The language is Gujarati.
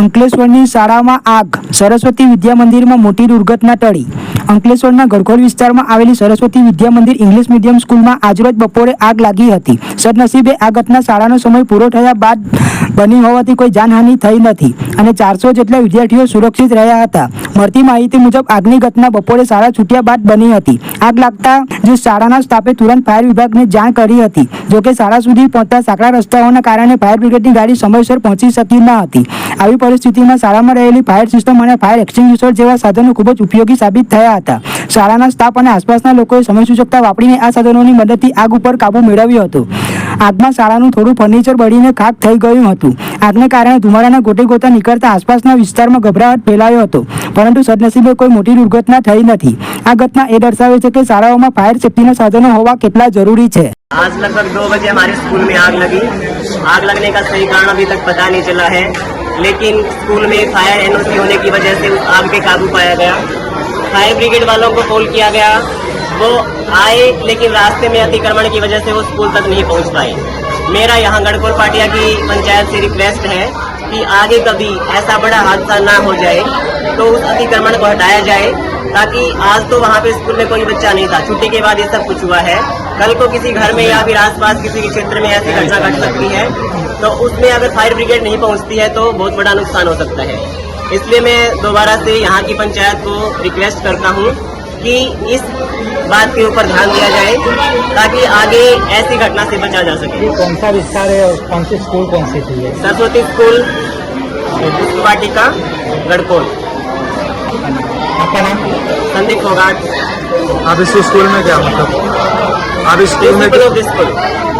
અંકલેશ્વરની શાળામાં આગ. સરસ્વતી વિદ્યા મંદિરમાં મોટી દુર્ઘટના ટળી. અંકલેશ્વરના ગરખોલ વિસ્તારમાં આવેલી સરસ્વતી વિદ્યા મંદિર ઇંગ્લિશ મીડિયમ સ્કૂલમાં આજરોજ બપોરે આગ લાગી હતી. સદનસીબે આ ઘટના શાળાનો સમય પૂરો થયા બાદ બની હોવાથી કોઈ જાનહાનિ થઈ નથી અને ચારસો જેટલા વિદ્યાર્થીઓ સુરક્ષિત રહ્યા હતા. મળતી માહિતી મુજબ આગની ઘટના બપોરે શાળા છૂટ્યા બાદ બની હતી. આગ લાગતા જે શાળાના સ્ટાફે તુરંત ફાયર વિભાગને જાણ કરી હતી, જોકે શાળા સુધી પહોંચતા સાંકડા રસ્તાઓના કારણે ફાયર બ્રિગેડની ગાડી સમયસર પહોંચી શકી ન હતી. આવી પરિસ્થિતિમાં શાળામાં રહેલી ફાયર સિસ્ટમ અને ફાયર એક્સટિંગ્યુશર જેવા સાધનો ખૂબ જ ઉપયોગી સાબિત થયા હતા શાળાના સ્ટાફ અને આસપાસના લોકોએ સમય સૂચકતા વાપરીને આ સાધનોની મદદથી આગ ઉપર કાબુ મેળવ્યો હતો આગમાં શાળાનું થોડું ફર્નિચર બળીને ખાક થઈ ગયું હતું આગને કારણે ધુમાડાના ગોટે ગોતા નીકળતા આસપાસના વિસ્તારમાં ગભરાટ ફેલાયો હતો પરંતુ સદનસીબે કોઈ મોટી દુર્ઘટના થઈ નથી આ ઘટના એ દર્શાવે છે કે શાળાઓમાં ફાયર સેફ્ટીના સાધનો હોવા કેટલા જરૂરી છે आज लगभग दो बजे हमारे स्कूल में आग लगी आग लगने का सही कारण अभी तक पता नहीं चला है लेकिन स्कूल में फायर एनओसी होने की वजह से उस आग पे काबू पाया गया। फायर ब्रिगेड वालों को कॉल किया गया। वो आए, लेकिन रास्ते में अतिक्रमण की वजह से वो स्कूल तक नहीं पहुँच पाए। मेरा यहाँ गढ़कोर पाटिया की पंचायत से रिक्वेस्ट है कि आगे कभी ऐसा बड़ा हादसा ना हो जाए तो उस अतिक्रमण को हटाया जाए। ताकि आज तो वहाँ पे स्कूल में कोई बच्चा नहीं था। छुट्टी के बाद ये सब कुछ हुआ है। कल को किसी घर में या फिर आसपास किसी के क्षेत्र में ऐसी घटना घट सकती है। तो उसमें अगर फायर ब्रिगेड नहीं पहुँचती है तो बहुत बड़ा नुकसान हो सकता है। इसलिए मैं दोबारा से यहाँ की पंचायत को रिक्वेस्ट करता हूँ कि इस बात के ऊपर ध्यान दिया जाए ताकि आगे ऐसी घटना से बचा जा सके। कौन सा विस्तार है और कौन सी स्कूल कौन सी थी सरस्वती स्कूल वाटिका गढ़कोल आपका नाम संदीप फोगाट आप इस स्कूल में क्या मतलब? आप इस स्कूल में स्कूल।